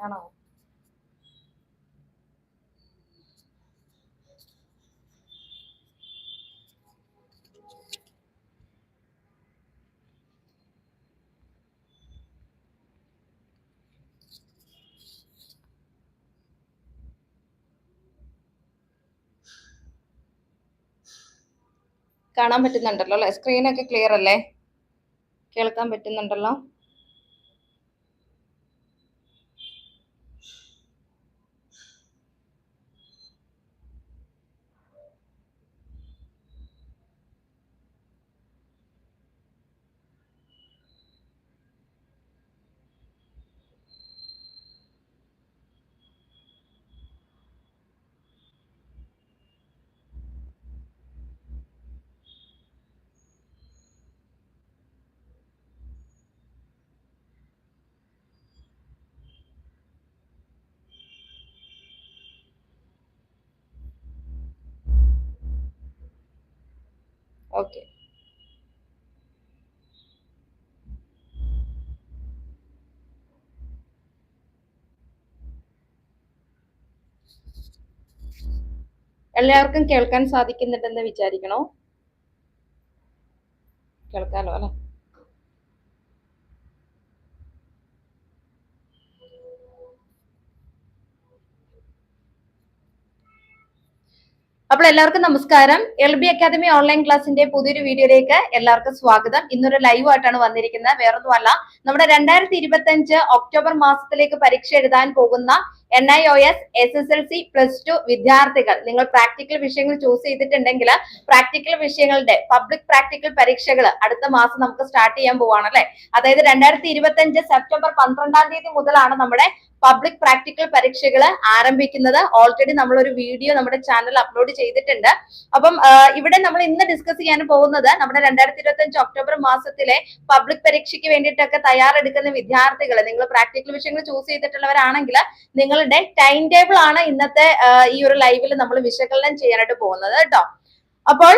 ആണോ? കാണാൻ പറ്റുന്നുണ്ടല്ലോ അല്ലേ? സ്ക്രീനൊക്കെ ക്ലിയർ അല്ലേ? കേൾക്കാൻ പറ്റുന്നുണ്ടല്ലോ? ഓക്കെ എല്ലാവർക്കും കേൾക്കാൻ സാധിക്കുന്നുണ്ടെന്ന് വിചാരിക്കണോ? കേൾക്കാലോ അല്ലെ? അപ്പോൾ എല്ലാവർക്കും നമസ്കാരം. എൽ ബി അക്കാദമി ഓൺലൈൻ ക്ലാസിന്റെ പുതിയൊരു വീഡിയോയിലേക്ക് എല്ലാവർക്കും സ്വാഗതം. ഇന്നൊരു ലൈവ് ആയിട്ടാണ് വന്നിരിക്കുന്നത്. വേറൊന്നുമല്ല നമ്മുടെ രണ്ടായിരത്തി ഇരുപത്തി അഞ്ച് ഒക്ടോബർ മാസത്തിലേക്ക് പരീക്ഷ എഴുതാൻ പോകുന്ന N I O S S S L C plus two വിദ്യാർത്ഥികൾ. നിങ്ങൾ പ്രാക്ടിക്കൽ വിഷയങ്ങൾ ചൂസ് ചെയ്തിട്ടുണ്ടെങ്കിൽ പ്രാക്ടിക്കൽ വിഷയങ്ങളുടെ പബ്ലിക് പ്രാക്ടിക്കൽ പരീക്ഷകൾ അടുത്ത മാസം നമുക്ക് സ്റ്റാർട്ട് ചെയ്യാൻ പോവാണ് അല്ലെ? അതായത് രണ്ടായിരത്തി ഇരുപത്തി അഞ്ച് സെപ്റ്റംബർ പന്ത്രണ്ടാം തീയതി മുതലാണ് നമ്മുടെ പബ്ലിക് പ്രാക്ടിക്കൽ പരീക്ഷകൾ ആരംഭിക്കുന്നത്. ഓൾറെഡി നമ്മൾ ഒരു വീഡിയോ നമ്മുടെ ചാനൽ അപ്ലോഡ് ചെയ്തിട്ടുണ്ട്. അപ്പം ഇവിടെ നമ്മൾ ഇന്ന് ഡിസ്കസ് ചെയ്യാൻ പോകുന്നത് നമ്മുടെ രണ്ടായിരത്തി ഇരുപത്തി അഞ്ച് ഒക്ടോബർ മാസത്തിലെ പബ്ലിക് പരീക്ഷയ്ക്ക് വേണ്ടിയിട്ടൊക്കെ തയ്യാറെടുക്കുന്ന വിദ്യാർത്ഥികൾ. നിങ്ങൾ പ്രാക്ടിക്കൽ വിഷയങ്ങൾ ചൂസ് ചെയ്തിട്ടുള്ളവരാണെങ്കിൽ നിങ്ങളുടെ ടൈം ടേബിൾ ആണ് ഇന്നത്തെ ഈ ഒരു ലൈവിൽ നമ്മൾ വിശകലനം ചെയ്യാനായിട്ട് പോകുന്നത് കേട്ടോ. അപ്പോൾ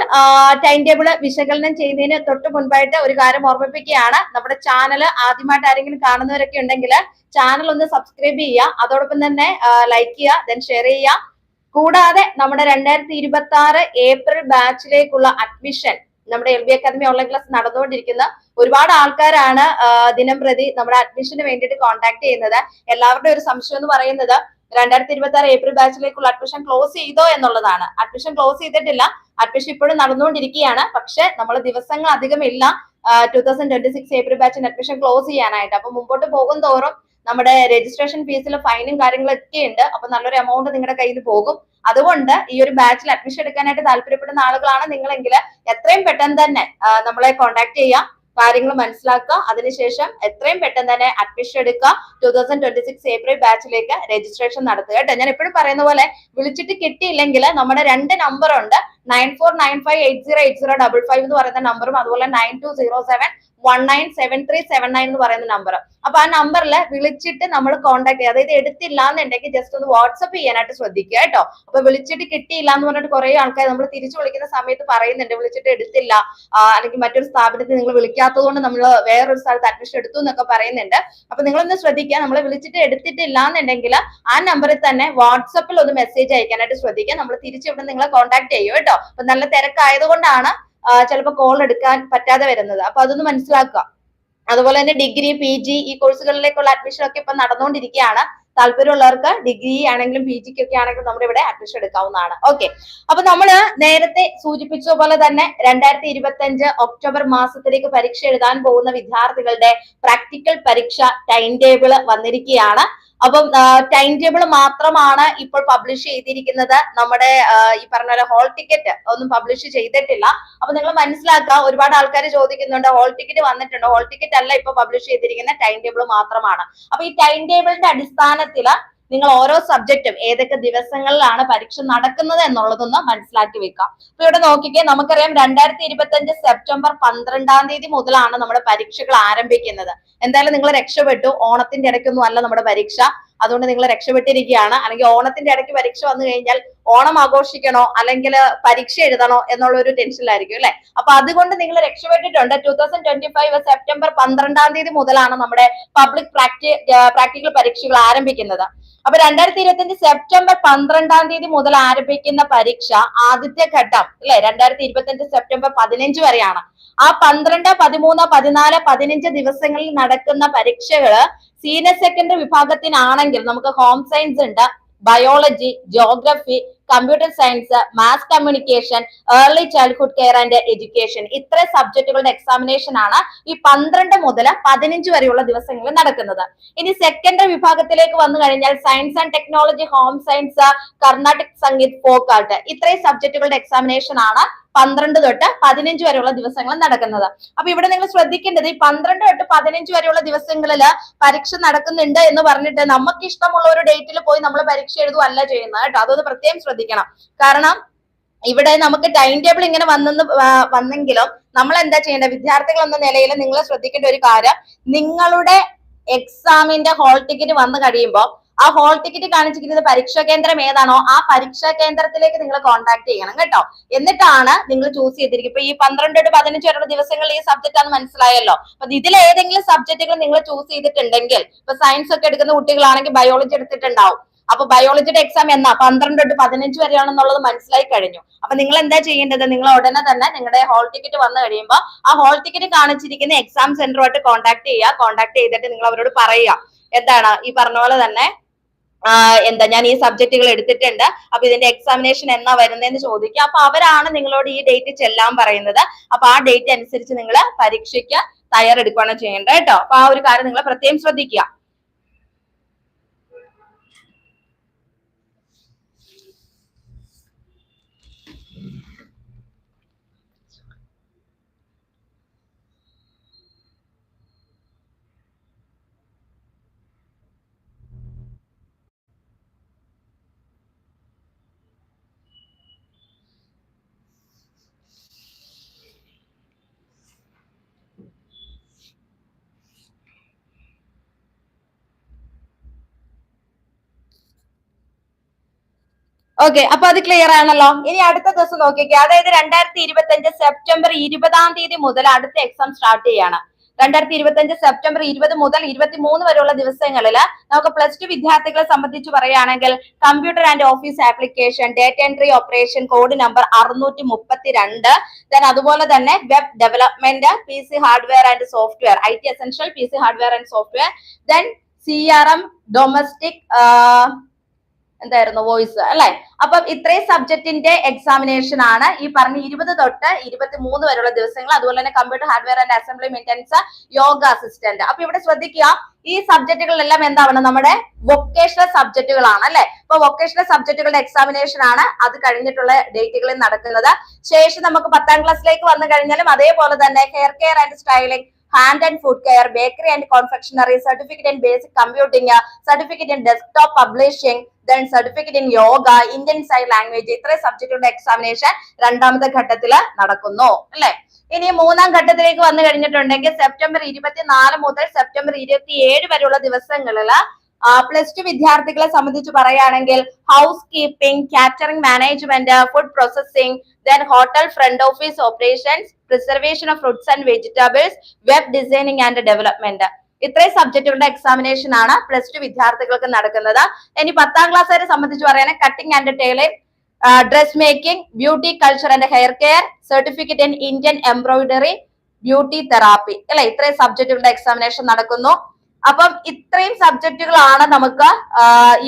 ടൈം ടേബിൾ വിശകലനം ചെയ്യുന്നതിന് തൊട്ട് മുൻപായിട്ട് ഒരു കാര്യം ഓർമ്മിപ്പിക്കുകയാണ്. നമ്മുടെ ചാനൽ ആദ്യമായിട്ട് ആരെങ്കിലും കാണുന്നവരൊക്കെ ഉണ്ടെങ്കിൽ ചാനൽ ഒന്ന് സബ്സ്ക്രൈബ് ചെയ്യുക. അതോടൊപ്പം തന്നെ ലൈക്ക് ചെയ്യുക ദെൻ ഷെയർ ചെയ്യുക. കൂടാതെ നമ്മുടെ രണ്ടായിരത്തി ഇരുപത്തി ആറ് ഏപ്രിൽ ബാച്ചിലേക്കുള്ള അഡ്മിഷൻ നമ്മുടെ L B academy online class നടന്നുകൊണ്ടിരിക്കുന്ന ഒരുപാട് ആൾക്കാരാണ് ദിനം പ്രതി നമ്മുടെ അഡ്മിഷന് വേണ്ടിയിട്ട് കോൺടാക്ട് ചെയ്യുന്നത്. എല്ലാവരുടെയും ഒരു സംശയം എന്ന് പറയുന്നത് രണ്ടായിരത്തി ഇരുപത്തി ആറ് ഏപ്രിൽ ബാച്ചിലേക്കുള്ള അഡ്മിഷൻ ക്ലോസ് ചെയ്തോ എന്നുള്ളതാണ്. അഡ്മിഷൻ ക്ലോസ് ചെയ്തിട്ടില്ല. അഡ്മിഷൻ ഇപ്പോഴും നടന്നുകൊണ്ടിരിക്കുകയാണ്. പക്ഷെ നമ്മൾ ദിവസങ്ങൾ അധികമില്ല two thousand twenty six April ബാച്ചിന് admission close ചെയ്യാനായിട്ട്. അപ്പൊ മുമ്പോട്ട് പോകും തോറും നമ്മുടെ രജിസ്ട്രേഷൻ ഫീസിൽ ഫൈനും കാര്യങ്ങളൊക്കെ ഉണ്ട്. അപ്പൊ നല്ലൊരു എമൗണ്ട് നിങ്ങളുടെ കയ്യിൽ പോകും. അതുകൊണ്ട് ഈ ഒരു ബാച്ചിൽ അഡ്മിഷൻ എടുക്കാനായിട്ട് താല്പര്യപ്പെടുന്ന ആളുകളാണ് നിങ്ങളെങ്കിൽ എത്രയും പെട്ടെന്ന് തന്നെ നമ്മളെ കോൺടാക്ട് ചെയ്യാം. കാര്യങ്ങൾ മനസ്സിലാക്കുക. അതിനുശേഷം എത്രയും പെട്ടെന്ന് തന്നെ അഡ്മിഷൻ എടുക്കുക. Two thousand twenty six April ബാച്ചിലേക്ക് registration നടത്തുക കേട്ടോ. ഞാൻ എപ്പോഴും പറയുന്ന പോലെ വിളിച്ചിട്ട് കിട്ടിയില്ലെങ്കിൽ നമ്മുടെ രണ്ട് നമ്പർ ഉണ്ട്. Nine four nine five eight zero eight zero double five എന്ന് പറയുന്ന നമ്പറും അതുപോലെ nine two zero seven one nine seven three seven nine എന്ന് പറയുന്ന നമ്പർ അപ്പൊ ആ നമ്പറിൽ വിളിച്ചിട്ട് നമ്മൾ കോൺടാക്ട് ചെയ്യുക അതായത് എടുത്തില്ല എന്നുണ്ടെങ്കിൽ ജസ്റ്റ് ഒന്ന് വാട്സപ്പ് ചെയ്യാനായിട്ട് ശ്രദ്ധിക്കുക കേട്ടോ. അപ്പൊ വിളിച്ചിട്ട് കിട്ടിയില്ല എന്ന് പറഞ്ഞിട്ട് കുറെ ആൾക്കാർ നമ്മൾ തിരിച്ചു വിളിക്കുന്ന സമയത്ത് പറയുന്നുണ്ട്. വിളിച്ചിട്ട് എടുത്തില്ല. അല്ലെങ്കിൽ മറ്റൊരു സ്ഥാപനത്തിൽ നിങ്ങൾ വിളിക്കാത്തത് കൊണ്ട് നമ്മൾ വേറൊരു സ്ഥലത്ത് അഡ്മിഷൻ എടുത്തു എന്നൊക്കെ പറയുന്നുണ്ട്. അപ്പൊ നിങ്ങളൊന്ന് ശ്രദ്ധിക്കുക. നമ്മൾ വിളിച്ചിട്ട് എടുത്തിട്ടില്ല എന്നുണ്ടെങ്കിൽ ആ നമ്പറിൽ തന്നെ വാട്സപ്പിൽ ഒന്ന് മെസ്സേജ് അയക്കാനായിട്ട് ശ്രദ്ധിക്കുക. നമ്മൾ തിരിച്ചു ഇവിടെ നിങ്ങളെ കോൺടാക്ട് ചെയ്യും കേട്ടോ. അപ്പൊ നല്ല തിരക്കായതുകൊണ്ടാണ് ചിലപ്പോൾ കോൾ എടുക്കാൻ പറ്റാതെ വരുന്നത്. അപ്പൊ അതൊന്ന് മനസ്സിലാക്കുക. അതുപോലെ തന്നെ ഡിഗ്രി പി ജി ഈ കോഴ്സുകളിലേക്കുള്ള അഡ്മിഷൻ ഒക്കെ ഇപ്പൊ നടന്നുകൊണ്ടിരിക്കുകയാണ്. താല്പര്യമുള്ളവർക്ക് ഡിഗ്രി ആണെങ്കിലും പി ജിക്ക് ഒക്കെ ആണെങ്കിലും നമ്മുടെ ഇവിടെ അഡ്മിഷൻ എടുക്കാവുന്നതാണ്. ഓക്കെ അപ്പൊ നമ്മൾ നേരത്തെ സൂചിപ്പിച്ച പോലെ തന്നെ രണ്ടായിരത്തി ഇരുപത്തി അഞ്ച് ഒക്ടോബർ മാസത്തിലേക്ക് പരീക്ഷ എഴുതാൻ പോകുന്ന വിദ്യാർത്ഥികളുടെ പ്രാക്ടിക്കൽ പരീക്ഷ ടൈം ടേബിൾ വന്നിരിക്കുകയാണ്. അപ്പം ടൈം ടേബിൾ മാത്രമാണ് ഇപ്പോൾ പബ്ലിഷ് ചെയ്തിരിക്കുന്നത്. നമ്മുടെ ഈ പറഞ്ഞ പോലെ ഹോൾ ടിക്കറ്റ് ഒന്നും പബ്ലിഷ് ചെയ്തിട്ടില്ല. അപ്പൊ നിങ്ങൾ മനസ്സിലാക്കുക ഒരുപാട് ആൾക്കാർ ചോദിക്കുന്നുണ്ട് ഹോൾ ടിക്കറ്റ് വന്നിട്ടുണ്ട്? ഹോൾ ടിക്കറ്റ് അല്ല ഇപ്പൊ പബ്ലിഷ് ചെയ്തിരിക്കുന്ന ടൈം ടേബിൾ മാത്രമാണ്. അപ്പൊ ഈ ടൈം ടേബിളിന്റെ അടിസ്ഥാനത്തിൽ നിങ്ങൾ ഓരോ സബ്ജക്റ്റും ഏതൊക്കെ ദിവസങ്ങളിലാണ് പരീക്ഷ നടക്കുന്നത് എന്നുള്ളതൊന്ന് മനസ്സിലാക്കി വെക്കാം. അപ്പൊ ഇവിടെ നോക്കിക്കേ നമുക്കറിയാം രണ്ടായിരത്തി ഇരുപത്തി അഞ്ച് സെപ്റ്റംബർ പന്ത്രണ്ടാം തീയതി മുതലാണ് നമ്മുടെ പരീക്ഷകൾ ആരംഭിക്കുന്നത്. എന്തായാലും നിങ്ങൾ രക്ഷപ്പെട്ടു. ഓണത്തിന്റെ ഇടയ്ക്കൊന്നും അല്ല നമ്മുടെ പരീക്ഷ. അതുകൊണ്ട് നിങ്ങൾ രക്ഷപ്പെട്ടിരിക്കുകയാണ്. അല്ലെങ്കിൽ ഓണത്തിന്റെ ഇടയ്ക്ക് പരീക്ഷ വന്നു കഴിഞ്ഞാൽ ഓണം ആഘോഷിക്കണോ അല്ലെങ്കിൽ പരീക്ഷ എഴുതണോ എന്നുള്ള ഒരു ടെൻഷനിലായിരിക്കും അല്ലെ? അപ്പൊ അതുകൊണ്ട് നിങ്ങൾ രക്ഷപ്പെട്ടിട്ടുണ്ട്. Two thousand twenty five September പന്ത്രണ്ടാം തീയതി മുതലാണ് നമ്മുടെ പബ്ലിക് പ്രാക്ടി പ്രാക്ടിക്കൽ പരീക്ഷകൾ ആരംഭിക്കുന്നത്. അപ്പൊ രണ്ടായിരത്തി ഇരുപത്തിയഞ്ച് സെപ്റ്റംബർ പന്ത്രണ്ടാം തീയതി മുതൽ ആരംഭിക്കുന്ന പരീക്ഷ ആദ്യത്തെ ഘട്ടം അല്ലെ? രണ്ടായിരത്തി ഇരുപത്തിയഞ്ച് സെപ്റ്റംബർ പതിനഞ്ച് വരെയാണ്. ആ പന്ത്രണ്ട് പതിമൂന്ന് പതിനാല് പതിനഞ്ച് ദിവസങ്ങളിൽ നടക്കുന്ന പരീക്ഷകൾ സീനിയർ സെക്കൻഡറി വിഭാഗത്തിനാണെങ്കിൽ നമുക്ക് ഹോം സയൻസ് ഉണ്ട് biology geography computer science mass communication early childhood care and education ഇത്ര സബ്ജക്റ്റുകളുടെ എക്സാമിനേഷൻ ആണ് ഈ പന്ത്രണ്ട് മുതൽ പതിനഞ്ച് വരെയുള്ള ദിവസങ്ങളിൽ നടക്കുന്നത്. ഇനി സെക്കൻഡറി വിഭാഗത്തിലേക്ക് വന്നു കഴിഞ്ഞാൽ science and technology home science Karnataka Sangeet folk art ഇത്രയും സബ്ജക്റ്റുകളുടെ എക്സാമിനേഷൻ ആണ് പന്ത്രണ്ട് തൊട്ട് പതിനഞ്ച് വരെയുള്ള ദിവസങ്ങൾ നടക്കുന്നത്. അപ്പൊ ഇവിടെ നിങ്ങൾ ശ്രദ്ധിക്കേണ്ടത് ഈ പന്ത്രണ്ട് തൊട്ട് പതിനഞ്ച് വരെയുള്ള ദിവസങ്ങളിൽ പരീക്ഷ നടക്കുന്നുണ്ട് എന്ന് പറഞ്ഞിട്ട് നമുക്ക് ഇഷ്ടമുള്ള ഒരു ഡേറ്റിൽ പോയി നമ്മൾ പരീക്ഷ എഴുതുകയല്ല ചെയ്യുന്നത് കേട്ടോ. അതൊന്ന് പ്രത്യേകം ശ്രദ്ധിക്കണം. കാരണം ഇവിടെ നമുക്ക് ടൈം ടേബിൾ ഇങ്ങനെ വന്നെന്ന് വന്നെങ്കിലും നമ്മൾ എന്താ ചെയ്യേണ്ടത്? വിദ്യാർത്ഥികൾ എന്ന നിലയിൽ നിങ്ങൾ ശ്രദ്ധിക്കേണ്ട ഒരു കാര്യം നിങ്ങളുടെ എക്സാമിന്റെ ഹോൾ ടിക്കറ്റ് വന്നു കഴിയുമ്പോൾ ആ ഹോൾ ടിക്കറ്റ് കാണിച്ചിരിക്കുന്നത് പരീക്ഷാ കേന്ദ്രം ഏതാണോ ആ പരീക്ഷാ കേന്ദ്രത്തിലേക്ക് നിങ്ങൾ കോൺടാക്ട് ചെയ്യണം കേട്ടോ. എന്നിട്ടാണ് നിങ്ങൾ ചൂസ് ചെയ്തിരിക്കുക ഇപ്പൊ ഈ പന്ത്രണ്ട് ടു പതിനഞ്ച് വരെയുള്ള ദിവസങ്ങളിൽ ഈ സബ്ജക്റ്റ് ആണ് മനസ്സിലായല്ലോ. അപ്പൊ ഇതിൽ ഏതെങ്കിലും സബ്ജക്റ്റുകൾ നിങ്ങൾ ചൂസ് ചെയ്തിട്ടുണ്ടെങ്കിൽ ഇപ്പൊ സയൻസ് ഒക്കെ എടുക്കുന്ന കുട്ടികളാണെങ്കിൽ ബയോളജി എടുത്തിട്ടുണ്ടാവും. അപ്പൊ ബയോളജിയുടെ എക്സാം എന്നാ? പന്ത്രണ്ട് തൊട്ട് പതിനഞ്ച് വരെയാണെന്നുള്ളത് മനസ്സിലായി കഴിഞ്ഞു. അപ്പൊ നിങ്ങൾ എന്താ ചെയ്യേണ്ടത്? നിങ്ങൾ ഉടനെ തന്നെ നിങ്ങളുടെ ഹോൾ ടിക്കറ്റ് വന്നു കഴിയുമ്പോൾ ആ ഹോൾ ടിക്കറ്റ് കാണിച്ചിരിക്കുന്ന എക്സാം സെന്ററുമായിട്ട് കോൺടാക്ട് ചെയ്യുക. കോൺടാക്ട് ചെയ്തിട്ട് നിങ്ങൾ അവരോട് പറയുക. എന്താണ്? ഈ പറഞ്ഞ പോലെ തന്നെ എന്താ ഞാൻ ഈ സബ്ജക്റ്റുകൾ എടുത്തിട്ടുണ്ട്. അപ്പൊ ഇതിന്റെ എക്സാമിനേഷൻ എന്നാ വരുന്നതെന്ന് ചോദിക്കുക അപ്പൊ അവരാണ് നിങ്ങളോട് ഈ ഡേറ്റ് ചെല്ലാൻ പറയുന്നത്. അപ്പൊ ആ ഡേറ്റ് അനുസരിച്ച് നിങ്ങൾ പരീക്ഷയ്ക്ക് തയ്യാറെടുക്കുകയാണ് ചെയ്യേണ്ടത് കേട്ടോ. അപ്പൊ ആ ഒരു കാര്യം നിങ്ങൾ പ്രത്യേകം ശ്രദ്ധിക്കുക. ഓക്കെ അപ്പൊ അത് ക്ലിയർ ആണല്ലോ. ഇനി അടുത്ത ദിവസം നോക്കിക്കേ. അതായത് രണ്ടായിരത്തി ഇരുപത്തി അഞ്ച് സെപ്റ്റംബർ ഇരുപതാം തീയതി മുതൽ അടുത്ത എക്സാം സ്റ്റാർട്ട് ചെയ്യാണ്. രണ്ടായിരത്തി ഇരുപത്തി അഞ്ച് സെപ്റ്റംബർ ഇരുപത് മുതൽ ഇരുപത്തി മൂന്ന് വരെയുള്ള ദിവസങ്ങളിൽ നമുക്ക് പ്ലസ് ടു വിദ്യാർത്ഥികളെ സംബന്ധിച്ച് പറയുകയാണെങ്കിൽ computer and office application data entry operation code number അറുന്നൂറ്റി മുപ്പത്തി രണ്ട് ദെൻ അതുപോലെ തന്നെ web development P C hardware and software I T essential P C hardware and software then C R M domestic എന്തായിരുന്നു voice അല്ലെ? അപ്പം ഇത്രയും സബ്ജക്റ്റിന്റെ examination ആണ്. ഈ പറഞ്ഞ ഇരുപത് തൊട്ട് ഇരുപത്തി മൂന്ന് വരെയുള്ള ദിവസങ്ങൾ അതുപോലെ തന്നെ computer hardware and assembly maintenance yoga assistant അപ്പൊ ഇവിടെ ശ്രദ്ധിക്കുക ഈ സബ്ജക്റ്റുകളെല്ലാം എന്താണ് നമ്മുടെ വൊക്കേഷണൽ സബ്ജക്റ്റുകളാണ് അല്ലെ? ഇപ്പൊ വൊക്കേഷണൽ സബ്ജക്റ്റുകളുടെ എക്സാമിനേഷൻ ആണ് അത് കഴിഞ്ഞിട്ടുള്ള ഡേറ്റുകളിൽ നടക്കുന്നത്. ശേഷം നമുക്ക് പത്താം ക്ലാസ്സിലേക്ക് വന്നു കഴിഞ്ഞാലും അതേപോലെ തന്നെ hair care and styling hand and foot care bakery and confectionery certificate in basic computing certificate in desktop publishing then certificate in yoga Indian sign language ഇത്രയും സബ്ജക്റ്റുകളുടെ എക്സാമിനേഷൻ രണ്ടാമത്തെ ഘട്ടത്തിൽ നടക്കുന്നു അല്ലെ? ഇനി മൂന്നാം ഘട്ടത്തിലേക്ക് വന്നു കഴിഞ്ഞിട്ടുണ്ടെങ്കിൽ സെപ്റ്റംബർ ഇരുപത്തിനാല് മുതൽ സെപ്റ്റംബർ ഇരുപത്തി ഏഴ് വരെയുള്ള ദിവസങ്ങളിൽ പ്ലസ് ടു വിദ്യാർത്ഥികളെ സംബന്ധിച്ച് പറയുകയാണെങ്കിൽ housekeeping catering management food processing then hotel front office operations preservation of fruits and vegetables web designing and development ഇത്രയും സബ്ജക്റ്റുകളുടെ എക്സാമിനേഷൻ ആണ് പ്ലസ് ടു വിദ്യാർത്ഥികൾക്ക് നടക്കുന്നത്. ഇനി പത്താം ക്ലാസ്സുകാരെ സംബന്ധിച്ച് പറയുകയാണെങ്കിൽ cutting and tailoring dress making beauty culture and hair care certificate in Indian embroidery beauty therapy അല്ലെ? ഇത്രയും സബ്ജക്റ്റുകളുടെ എക്സാമിനേഷൻ നടക്കുന്നു. അപ്പം ഇത്രയും സബ്ജക്റ്റുകളാണ് നമുക്ക്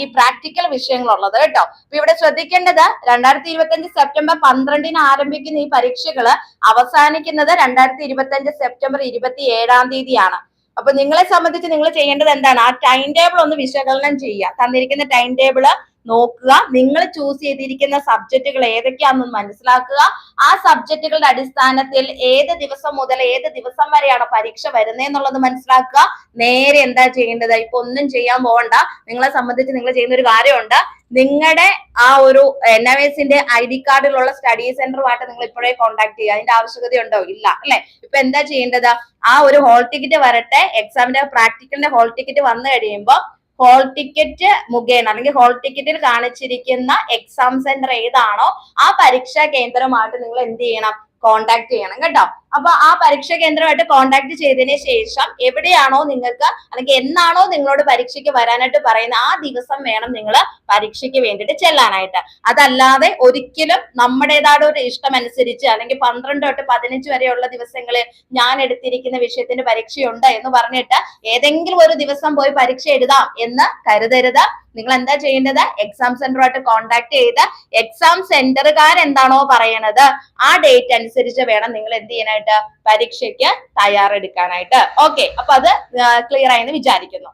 ഈ പ്രാക്ടിക്കൽ വിഷയങ്ങളുള്ളത് കേട്ടോ. അപ്പൊ ഇവിടെ ശ്രദ്ധിക്കേണ്ടത് രണ്ടായിരത്തി ഇരുപത്തി സെപ്റ്റംബർ പന്ത്രണ്ടിന് ആരംഭിക്കുന്ന ഈ പരീക്ഷകൾ അവസാനിക്കുന്നത് രണ്ടായിരത്തി ഇരുപത്തി സെപ്റ്റംബർ ഇരുപത്തി ഏഴാം തീയതിയാണ്. അപ്പൊ നിങ്ങളെ സംബന്ധിച്ച് നിങ്ങൾ ചെയ്യേണ്ടത് എന്താണ്? ആ ടൈം ടേബിൾ ഒന്ന് വിശകലനം ചെയ്യുക. തന്നിരിക്കുന്ന ടൈം ടേബിൾ നോക്കുക. നിങ്ങൾ ചൂസ് ചെയ്തിരിക്കുന്ന സബ്ജക്റ്റുകൾ ഏതൊക്കെയാണെന്ന് മനസ്സിലാക്കുക. ആ സബ്ജക്റ്റുകളുടെ അടിസ്ഥാനത്തിൽ ഏത് ദിവസം മുതൽ ഏത് ദിവസം വരെയാണ് പരീക്ഷ വരുന്നതെന്നുള്ളത് മനസ്സിലാക്കുക. നേരെ എന്താ ചെയ്യേണ്ടത്? ഇപ്പൊ ഒന്നും ചെയ്യാൻ പോകണ്ട നിങ്ങളെ സംബന്ധിച്ച് നിങ്ങൾ ചെയ്യുന്ന ഒരു കാര്യമുണ്ട്. നിങ്ങളുടെ ആ ഒരു എൻ എം എസിന്റെ ഐ ഡി കാർഡിലുള്ള സ്റ്റഡി സെന്ററുമായിട്ട് നിങ്ങൾ ഇപ്പോഴേ കോൺടാക്ട് ചെയ്യുക. അതിന്റെ ആവശ്യകതയുണ്ടോ? ഇല്ല. അല്ലെ? ഇപ്പൊ എന്താ ചെയ്യേണ്ടത്? ആ ഒരു ഹോൾ ടിക്കറ്റ് വരട്ടെ. എക്സാമിന്റെ പ്രാക്ടിക്കലിന്റെ ഹോൾ ടിക്കറ്റ് വന്നു കഴിയുമ്പോൾ ഹോൾ ടിക്കറ്റ് മുഖേന അല്ലെങ്കിൽ ഹോൾ ടിക്കറ്റിൽ കാണിച്ചിരിക്കുന്ന എക്സാം സെന്റർ ഏതാണോ ആ പരീക്ഷാ കേന്ദ്രമായിട്ട് നിങ്ങൾ എന്ത് ചെയ്യണം? കോണ്ടാക്ട് ചെയ്യണം കേട്ടോ. അപ്പൊ ആ പരീക്ഷാ കേന്ദ്രമായിട്ട് കോണ്ടാക്ട് ചെയ്തതിന് ശേഷം എവിടെയാണോ നിങ്ങൾക്ക് അല്ലെങ്കിൽ എന്നാണോ നിങ്ങളോട് പരീക്ഷയ്ക്ക് വരാനായിട്ട് പറയുന്ന ആ ദിവസം വേണം നിങ്ങൾ പരീക്ഷയ്ക്ക് വേണ്ടിയിട്ട് ചെല്ലാനായിട്ട്. അതല്ലാതെ ഒരിക്കലും നമ്മുടേതായ ഒരു ഇഷ്ടം അനുസരിച്ച് അല്ലെങ്കിൽ പന്ത്രണ്ട് തൊട്ട് പതിനഞ്ച് വരെയുള്ള ദിവസങ്ങളിൽ ഞാൻ എടുത്തിരിക്കുന്ന വിഷയത്തിന്റെ പരീക്ഷയുണ്ട് എന്ന് പറഞ്ഞിട്ട് ഏതെങ്കിലും ഒരു ദിവസം പോയി പരീക്ഷ എഴുതാം എന്ന് കരുതരുത്. നിങ്ങൾ എന്താ ചെയ്യേണ്ടത് എക്സാം സെന്ററുമായിട്ട് കോണ്ടാക്ട് ചെയ്ത് എക്സാം സെന്ററുകാർ എന്താണോ പറയണത് ആ ഡേറ്റ് അനുസരിച്ച് വേണം നിങ്ങൾ എന്ത് ചെയ്യാനായിട്ട് പരീക്ഷയ്ക്ക് തയ്യാറെടുക്കാനായിട്ട്. ഓക്കെ അപ്പൊ അത് ക്ലിയർ ആയെന്ന് വിചാരിക്കുന്നു.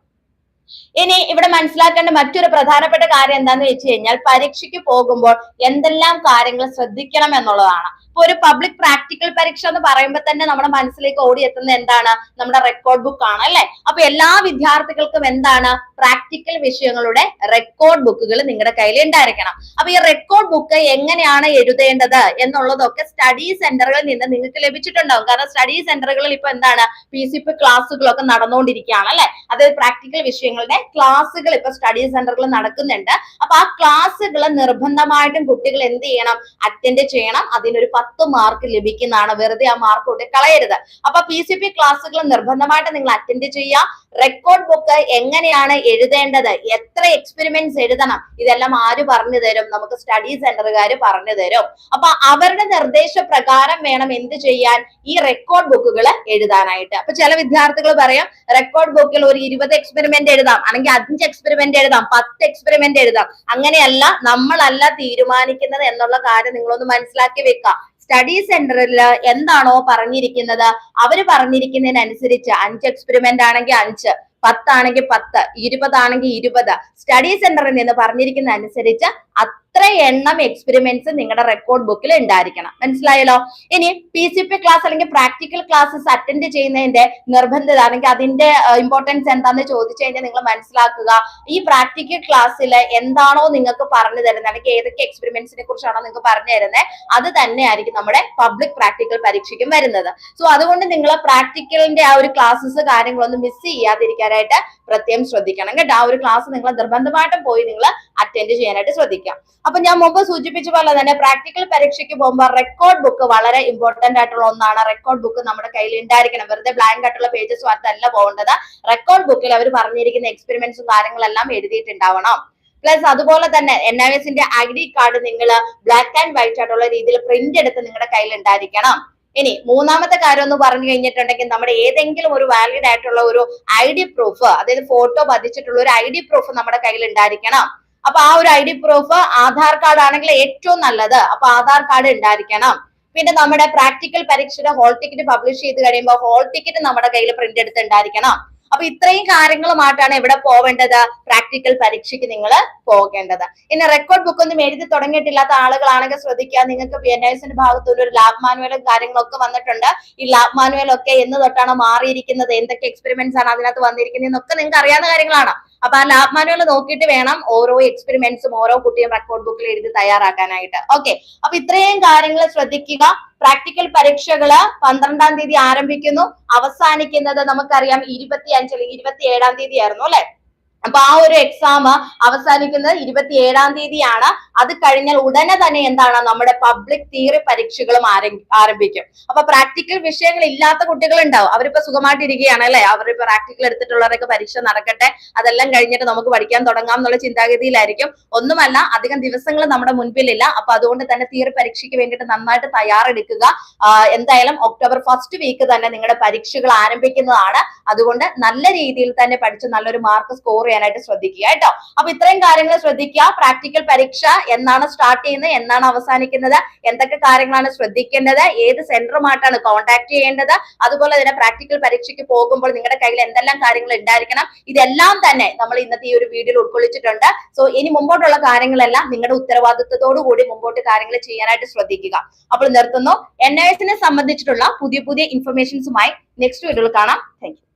ഇനി ഇവിടെ മനസ്സിലാക്കേണ്ട മറ്റൊരു പ്രധാനപ്പെട്ട കാര്യം എന്താന്ന് വെച്ച് കഴിഞ്ഞാൽ പരീക്ഷയ്ക്ക് പോകുമ്പോൾ എന്തെല്ലാം കാര്യങ്ങൾ ശ്രദ്ധിക്കണം എന്നുള്ളതാണ്. ഇപ്പൊ ഒരു പബ്ലിക് പ്രാക്ടിക്കൽ പരീക്ഷ എന്ന് പറയുമ്പോൾ തന്നെ നമ്മുടെ മനസ്സിലേക്ക് ഓടിയെത്തുന്നത് എന്താണ്? നമ്മുടെ റെക്കോർഡ് ബുക്ക് ആണ് അല്ലെ? അപ്പൊ എല്ലാ വിദ്യാർത്ഥികൾക്കും എന്താണ്? പ്രാക്ടിക്കൽ വിഷയങ്ങളുടെ റെക്കോർഡ് ബുക്കുകൾ നിങ്ങളുടെ കയ്യിൽ ഉണ്ടായിരിക്കണം. അപ്പൊ ഈ റെക്കോർഡ് ബുക്ക് എങ്ങനെയാണ് എഴുതേണ്ടത് എന്നുള്ളതൊക്കെ സ്റ്റഡി സെന്ററുകളിൽ നിന്ന് നിങ്ങൾക്ക് ലഭിച്ചിട്ടുണ്ടാവും. കാരണം സ്റ്റഡി സെന്ററുകളിൽ ഇപ്പൊ എന്താണ്? പി സി പി ക്ലാസ്സുകളൊക്കെ നടന്നുകൊണ്ടിരിക്കുകയാണ് അല്ലെ? അതായത് പ്രാക്ടിക്കൽ വിഷയങ്ങളുടെ ക്ലാസ്സുകൾ ഇപ്പൊ സ്റ്റഡി സെന്ററുകൾ നടക്കുന്നുണ്ട്. അപ്പൊ ആ ക്ലാസ്സുകൾ നിർബന്ധമായിട്ടും കുട്ടികൾ എന്ത് ചെയ്യണം? അറ്റൻഡ് ചെയ്യണം. അതിനൊരു പത്ത് മാർക്ക് ലഭിക്കുന്നതാണ്. വെറുതെ ആ മാർക്ക് കൂട്ടി കളയരുത്. അപ്പൊ പി സി പി ക്ലാസ്സുകൾ നിർബന്ധമായിട്ട് നിങ്ങൾ അറ്റൻഡ് ചെയ്യുക. റെക്കോർഡ് ബുക്ക് എങ്ങനെയാണ് എഴുതേണ്ടത്? എത്ര എക്സ്പെരിമെന്റ്സ് എഴുതണം? ഇതെല്ലാം ആര് പറഞ്ഞു തരും? നമുക്ക് സ്റ്റഡി സെന്ററുകാർ പറഞ്ഞു തരും. അപ്പൊ അവരുടെ നിർദ്ദേശപ്രകാരം വേണം എന്ത് ചെയ്യാൻ? ഈ റെക്കോർഡ് ബുക്കുകൾ എഴുതാനായിട്ട്. അപ്പൊ ചില വിദ്യാർത്ഥികൾ പറയാം റെക്കോർഡ് ബുക്കിൽ ഒരു ഇരുപത് എക്സ്പെരിമെന്റ് എഴുതാം. അല്ലെങ്കിൽ അഞ്ച് എക്സ്പെരിമെന്റ് എഴുതാം. പത്ത് എക്സ്പെരിമെന്റ് എഴുതാം. അങ്ങനെയല്ല നമ്മളല്ല തീരുമാനിക്കുന്നത് എന്നുള്ള കാര്യം നിങ്ങളൊന്ന് മനസ്സിലാക്കി വെക്കുക. സ്റ്റഡി സെന്ററിൽ എന്താണോ പറഞ്ഞിരിക്കുന്നത്? അവർ പറഞ്ഞിരിക്കുന്നതിനനുസരിച്ച് അഞ്ച് എക്സ്പെരിമെന്റ് ആണെങ്കിൽ അഞ്ച് പത്താണെങ്കിൽ പത്ത് ഇരുപതാണെങ്കിൽ ഇരുപത്. സ്റ്റഡി സെന്ററിൽ നിന്ന് പറഞ്ഞിരിക്കുന്ന അനുസരിച്ച് അത്ര എണ്ണം എക്സ്പെരിമെന്റ്സ് നിങ്ങളുടെ റെക്കോർഡ് ബുക്കിൽ ഉണ്ടായിരിക്കണം മനസ്സിലായല്ലോ? ഇനി പി സി പി ക്ലാസ് അല്ലെങ്കിൽ പ്രാക്ടിക്കൽ ക്ലാസ്സസ് അറ്റൻഡ് ചെയ്യുന്നതിന്റെ നിർബന്ധത അല്ലെങ്കിൽ അതിന്റെ ഇമ്പോർട്ടൻസ് എന്താണെന്ന് ചോദിച്ചു കഴിഞ്ഞാൽ നിങ്ങൾ മനസ്സിലാക്കുക. ഈ പ്രാക്ടിക്കൽ ക്ലാസ്സിൽ എന്താണോ നിങ്ങൾക്ക് പറഞ്ഞു തരുന്നത് അല്ലെങ്കിൽ ഏതൊക്കെ എക്സ്പെരിമെന്റ്സിനെ കുറിച്ചാണോ നിങ്ങൾക്ക് പറഞ്ഞു തരുന്നത് അത് തന്നെയായിരിക്കും നമ്മുടെ പബ്ലിക് പ്രാക്ടിക്കൽ പരീക്ഷയ്ക്കും വരുന്നത്. സോ അതുകൊണ്ട് നിങ്ങൾ പ്രാക്ടിക്കലിന്റെ ആ ഒരു ക്ലാസ്സസ് കാര്യങ്ങളൊന്നും മിസ് ചെയ്യാതിരിക്കാനായിട്ട് പ്രത്യേകം ശ്രദ്ധിക്കണം. കേട്ടോ? ആ ഒരു ക്ലാസ് നിങ്ങൾ നിർബന്ധമായിട്ടും പോയി നിങ്ങൾ അറ്റൻഡ് ചെയ്യാനായിട്ട് ശ്രദ്ധിക്കാം അപ്പൊ ഞാൻ മുമ്പ് സൂചിപ്പിച്ച പോലെ തന്നെ പ്രാക്ടിക്കൽ പരീക്ഷയ്ക്ക് പോകുമ്പോൾ റെക്കോർഡ് ബുക്ക് വളരെ ഇമ്പോർട്ടന്റ് ആയിട്ടുള്ള ഒന്നാണ്. റെക്കോർഡ് ബുക്ക് നമ്മുടെ കയ്യിൽ ഉണ്ടായിരിക്കണം. വെറുതെ ബ്ലാങ്ക് ആയിട്ടുള്ള പേജസ് വാർത്തല്ല പോകേണ്ടത്. റെക്കോർഡ് ബുക്കിൽ അവർ പറഞ്ഞിരിക്കുന്ന എക്സ്പെരിമെന്റ്സും കാര്യങ്ങളെല്ലാം എഴുതിയിട്ടുണ്ടാവണം. പ്ലസ് അതുപോലെ തന്നെ എൻ ഐ എസിന്റെ ഐ ഡി കാർഡ് നിങ്ങൾ ബ്ലാക്ക് ആൻഡ് വൈറ്റ് ആയിട്ടുള്ള രീതിയിൽ പ്രിന്റ് എടുത്ത് നിങ്ങളുടെ കയ്യിൽ ഉണ്ടായിരിക്കണം. ഇനി മൂന്നാമത്തെ കാര്യം എന്ന് പറഞ്ഞു കഴിഞ്ഞിട്ടുണ്ടെങ്കിൽ നമ്മുടെ ഏതെങ്കിലും ഒരു വാലിഡ് ആയിട്ടുള്ള ഒരു ഐ ഡി പ്രൂഫ് അതായത് ഫോട്ടോ പതിച്ചിട്ടുള്ള ഒരു ഐ ഡി പ്രൂഫ് നമ്മുടെ കയ്യിൽ ഉണ്ടായിരിക്കണം. അപ്പൊ ആ ഒരു I D proof Aadhaar card ആണെങ്കിൽ ഏറ്റവും നല്ലത്. അപ്പൊ ആധാർ കാർഡ് ഉണ്ടായിരിക്കണം. പിന്നെ നമ്മുടെ പ്രാക്ടിക്കൽ പരീക്ഷയുടെ ഹോൾ ടിക്കറ്റ് പബ്ലിഷ് ചെയ്ത് കഴിയുമ്പോൾ ഹോൾ ടിക്കറ്റ് നമ്മുടെ കയ്യിൽ പ്രിന്റ് എടുത്ത് ഉണ്ടായിരിക്കണം. അപ്പൊ ഇത്രയും കാര്യങ്ങളുമായിട്ടാണ് ഇവിടെ പോവേണ്ടത്. പ്രാക്ടിക്കൽ പരീക്ഷയ്ക്ക് നിങ്ങൾ പോകേണ്ടത്. ഇനി റെക്കോർഡ് ബുക്ക് ഒന്നും എഴുതി തുടങ്ങിയിട്ടില്ലാത്ത ആളുകളാണെങ്കിൽ ശ്രദ്ധിക്കുക. നിങ്ങൾക്ക് പി എൻ ഐസിന്റെ ഭാഗത്തുള്ള ഒരു ലാബ് മാനുവലും കാര്യങ്ങളൊക്കെ വന്നിട്ടുണ്ട്. ഈ ലാബ് മാനുവൽ ഒക്കെ എന്ന് തൊട്ടാണ് മാറിയിരിക്കുന്നത്. എന്തൊക്കെ എക്സ്പെരിമെന്റ്സ് ആണ് അതിനകത്ത് വന്നിരിക്കുന്നത് എന്നൊക്കെ നിങ്ങൾക്ക് അറിയാവുന്ന കാര്യങ്ങളാണ്. അപ്പൊ ആ ലാബ് മാനുവൽ നോക്കിയിട്ട് വേണം ഓരോ എക്സ്പെരിമെന്റ്സും ഓരോ കുട്ടിയും റെക്കോർഡ് ബുക്കിൽ എഴുതി തയ്യാറാക്കാനായിട്ട്. ഓക്കെ അപ്പൊ ഇത്രയും കാര്യങ്ങൾ ശ്രദ്ധിക്കുക. പ്രാക്ടിക്കൽ പരീക്ഷകൾ പന്ത്രണ്ടാം തീയതി ആരംഭിക്കുന്നു. അവസാനിക്കുന്നത് നമുക്കറിയാം ഇരുപത്തി അഞ്ച് അല്ലെങ്കിൽ ഇരുപത്തി ഏഴാം തീയതി ആയിരുന്നു അല്ലെ? അപ്പൊ ആ ഒരു എക്സാം അവസാനിക്കുന്നത് ഇരുപത്തി ഏഴാം തീയതിയാണ്. അത് കഴിഞ്ഞാൽ ഉടനെ തന്നെ എന്താണ് നമ്മുടെ പബ്ലിക് തിയറി പരീക്ഷകളും ആരംഭിക്കും. അപ്പൊ പ്രാക്ടിക്കൽ വിഷയങ്ങൾ ഇല്ലാത്ത കുട്ടികൾ ഉണ്ടാവും അവരിപ്പോ സുഖമായിട്ടിരിക്കുകയാണ് അല്ലെ? അവരിപ്പോ പ്രാക്ടിക്കൽ എടുത്തിട്ടുള്ളവരൊക്കെ പരീക്ഷ നടക്കട്ടെ. അതെല്ലാം കഴിഞ്ഞിട്ട് നമുക്ക് പഠിക്കാൻ തുടങ്ങാം എന്നുള്ള ചിന്താഗതിയിലായിരിക്കും. ഒന്നുമല്ല അധികം ദിവസങ്ങൾ നമ്മുടെ മുൻപിലില്ല. അപ്പൊ അതുകൊണ്ട് തന്നെ തിയറി പരീക്ഷയ്ക്ക് വേണ്ടിയിട്ട് നന്നായിട്ട് തയ്യാറെടുക്കുക. എന്തായാലും ഒക്ടോബർ ഫസ്റ്റ് വീക്ക് തന്നെ നിങ്ങളുടെ പരീക്ഷകൾ ആരംഭിക്കുന്നതാണ്. അതുകൊണ്ട് നല്ല രീതിയിൽ തന്നെ പഠിച്ച് നല്ലൊരു മാർക്ക് സ്കോർ ചെയ്യാനായിട്ട് ശ്രദ്ധിക്കുക കേട്ടോ. അപ്പൊ ഇത്രയും കാര്യങ്ങൾ ശ്രദ്ധിക്കുക. പ്രാക്ടിക്കൽ പരീക്ഷ എന്നാണ് സ്റ്റാർട്ട് ചെയ്യുന്നത് എന്നാണ് അവസാനിക്കുന്നത് എന്തൊക്കെ കാര്യങ്ങളാണ് ശ്രദ്ധിക്കേണ്ടത് ഏത് സെന്ററുമായിട്ടാണ് കോൺടാക്ട് ചെയ്യേണ്ടത് അതുപോലെ തന്നെ പ്രാക്ടിക്കൽ പരീക്ഷയ്ക്ക് പോകുമ്പോൾ നിങ്ങളുടെ കയ്യിൽ എന്തെല്ലാം കാര്യങ്ങൾ ഉണ്ടായിരിക്കണം ഇതെല്ലാം തന്നെ നമ്മൾ ഇന്നത്തെ ഈ ഒരു വീഡിയോയിൽ ഉൾക്കൊള്ളിച്ചിട്ടുണ്ട്. സോ ഇനി മുമ്പോട്ടുള്ള കാര്യങ്ങളെല്ലാം നിങ്ങളുടെ ഉത്തരവാദിത്വത്തോടു കൂടി മുമ്പോട്ട് കാര്യങ്ങൾ ചെയ്യാനായിട്ട് ശ്രദ്ധിക്കുക. അപ്പോൾ നിർത്തുന്നു. എൻ ഐ എസിനെ സംബന്ധിച്ചിട്ടുള്ള പുതിയ പുതിയ ഇൻഫർമേഷൻസുമായി നെക്സ്റ്റ് വീഡിയോയിൽ കാണാം. താങ്ക്